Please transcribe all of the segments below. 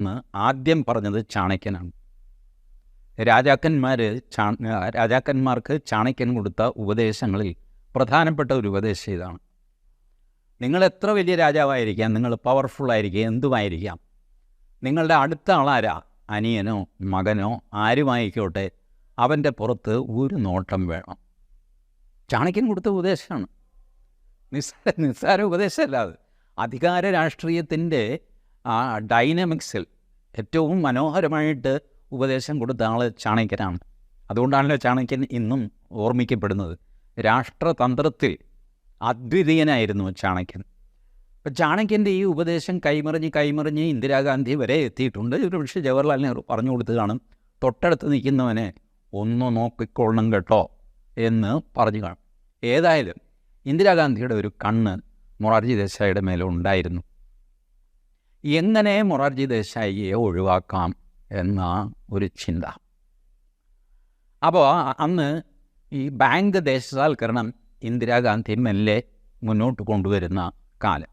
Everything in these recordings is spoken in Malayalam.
എന്ന് ആദ്യം പറഞ്ഞത് ചാണക്യനാണ്. രാജാക്കന്മാർ ചാ രാജാക്കന്മാർക്ക് ചാണക്യൻ കൊടുത്ത ഉപദേശങ്ങളിൽ പ്രധാനപ്പെട്ട ഒരു ഉപദേശം ഇതാണ്. നിങ്ങൾ എത്ര വലിയ രാജാവായിരിക്കാം നിങ്ങൾ പവർഫുള്ളായിരിക്കാം എന്തുമായിരിക്കാം? നിങ്ങളുടെ അടുത്ത ആളാരാ? അനിയനോ മകനോ ആരുമായിക്കോട്ടെ അവന്റെ പുറത്ത് ഒരു നോട്ടം വേണം. ചാണക്യൻ കൊടുത്ത ഉപദേശമാണ്. നിസ്സാര നിസ്സാര ഉപദേശമല്ല അത്. അധികാര രാഷ്ട്രീയത്തിന്റെ ആ ഡൈനമിക്സിൽ ഏറ്റവും മനോഹരമായിട്ട് ഉപദേശം കൊടുത്ത ആൾ ചാണക്യനാണ്. അതുകൊണ്ടാണല്ലോ ചാണക്യൻ ഇന്നും ഓർമ്മിക്കപ്പെടുന്നത്. രാഷ്ട്രതന്ത്രത്തിൽ അദ്വിതീയനായിരുന്നു ചാണക്യൻ. അപ്പം ചാണക്യന്റെ ഈ ഉപദേശം കൈമറിഞ്ഞ് കൈമറിഞ്ഞ് ഇന്ദിരാഗാന്ധി വരെ എത്തിയിട്ടുണ്ട്. ഒരു പക്ഷേ ജവഹർലാൽ നെഹ്റു പറഞ്ഞു കൊടുത്ത് കാണും തൊട്ടടുത്ത് നിൽക്കുന്നവനെ ഒന്ന് നോക്കിക്കൊള്ളണം കേട്ടോ എന്ന് പറഞ്ഞു കാണും. ഏതായാലും ഇന്ദിരാഗാന്ധിയുടെ ഒരു കണ്ണ് മൊറാർജി ദേശായിയുടെ മേലെ ഉണ്ടായിരുന്നു. എങ്ങനെ മൊറാർജി ദേശായിയെ ഒഴിവാക്കാം എന്ന ഒരു ചിന്ത. അപ്പോൾ അന്ന് ഈ ബാങ്ക് ദേശസാൽക്കരണം ഇന്ദിരാഗാന്ധി മെല്ലെ മുന്നോട്ട് കൊണ്ടുവരുന്ന കാലം.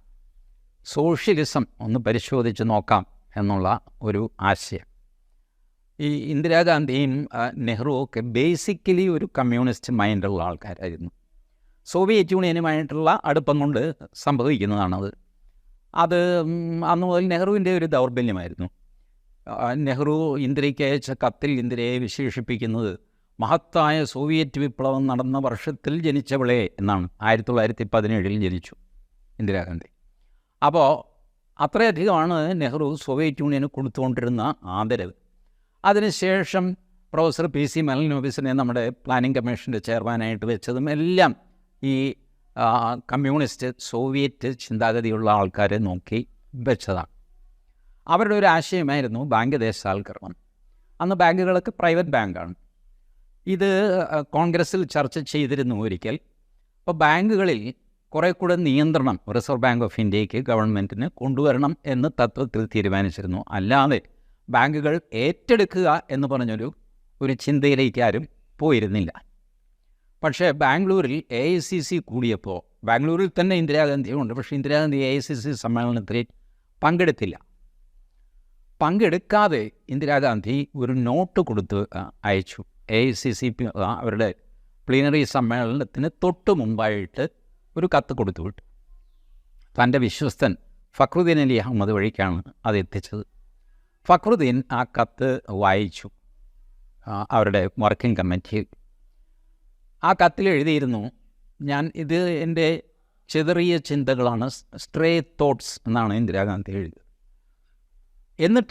സോഷ്യലിസം ഒന്ന് പരിശോധിച്ച് നോക്കാം എന്നുള്ള ഒരു ആശയം. ഈ ഇന്ദിരാഗാന്ധിയും ആ, നെഹ്റുവും ഒക്കെ ബേസിക്കലി ഒരു കമ്മ്യൂണിസ്റ്റ് മൈൻഡുള്ള ആൾക്കാരായിരുന്നു. സോവിയറ്റ് യൂണിയനുമായിട്ടുള്ള അടുപ്പം കൊണ്ട് സംഭവിക്കുന്നതാണത്. അത് അന്ന് മുതൽ നെഹ്റുവിന്റെ ഒരു ദൗർബല്യമായിരുന്നു. നെഹ്റു ഇന്ദിരയ്ക്ക് അയച്ച കത്തിൽ ഇന്ദിരയെ വിശേഷിപ്പിക്കുന്നത് മഹത്തായ സോവിയറ്റ് വിപ്ലവം നടന്ന വർഷത്തിൽ ജനിച്ചവളെ എന്നാണ്. ആയിരത്തി തൊള്ളായിരത്തി പതിനേഴിൽ ജനിച്ചു ഇന്ദിരാഗാന്ധി. അപ്പോൾ അത്രയധികമാണ് നെഹ്റു സോവിയറ്റ് യൂണിയന് കൊടുത്തുകൊണ്ടിരുന്ന ആദരവ്. അതിനുശേഷം പ്രൊഫസർ പി സി മെലനോബിസിനെ നമ്മുടെ പ്ലാനിംഗ് കമ്മീഷന്റെ ചെയർമാനായിട്ട് വെച്ചതും എല്ലാം ഈ കമ്മ്യൂണിസ്റ്റ് സോവിയറ്റ് ചിന്താഗതിയുള്ള ആൾക്കാരെ നോക്കി വെച്ചതാണ്. അവരുടെ ഒരു ആശയമായിരുന്നു ബാങ്ക് ദേശസാൽക്കരണം അന്ന് ബാങ്കുകൾക്ക് പ്രൈവറ്റ് ബാങ്കാണ്. ഇത് കോൺഗ്രസ്സിൽ ചർച്ച ചെയ്തിരുന്നു ഒരിക്കൽ. അപ്പോൾ ബാങ്കുകളിൽ കുറേ കൂടെ നിയന്ത്രണം റിസർവ് ബാങ്ക് ഓഫ് ഇന്ത്യയ്ക്ക് ഗവൺമെന്റിന് കൊണ്ടുവരണം എന്ന് തത്വത്തിൽ തീരുമാനിച്ചിരുന്നു. അല്ലാതെ ബാങ്കുകൾ ഏറ്റെടുക്കുക എന്ന് പറഞ്ഞൊരു ഒരു ചിന്തയിലേക്ക് ആരും പോയിരുന്നില്ല. പക്ഷേ ബാംഗ്ലൂരിൽ എ ഐ സി സി കൂടിയപ്പോൾ ബാംഗ്ലൂരിൽ തന്നെ ഇന്ദിരാഗാന്ധിയുണ്ട് പക്ഷേ Indira Gandhi A I C C സമ്മേളനത്തിൽ പങ്കെടുത്തില്ല. പങ്കെടുക്കാതെ ഇന്ദിരാഗാന്ധി ഒരു നോട്ട് കൊടുത്ത് അയച്ചു. A I C C P അവരുടെ പ്ലീനറി സമ്മേളനത്തിന് തൊട്ട് മുമ്പായിട്ട് ഒരു കത്ത് കൊടുത്തു വിട്ടു. തന്റെ വിശ്വസ്തൻ ഫക്രുദ്ദീൻ അലി അഹമ്മദ് വഴിക്കാണ് അത് എത്തിച്ചത്. ഫക്രുദ്ദീൻ ആ കത്ത് വായിച്ചു. അവരുടെ വർക്കിംഗ് കമ്മിറ്റി ആ കത്തിൽ എഴുതിയിരുന്നു ഞാൻ ഇത് എന്റെ ചെതറിയ ചിന്തകളാണ് സ്ട്രേ തോട്ട്സ് എന്നാണ് ഇന്ദിരാഗാന്ധി എഴുതിയത്. എന്നിട്ട്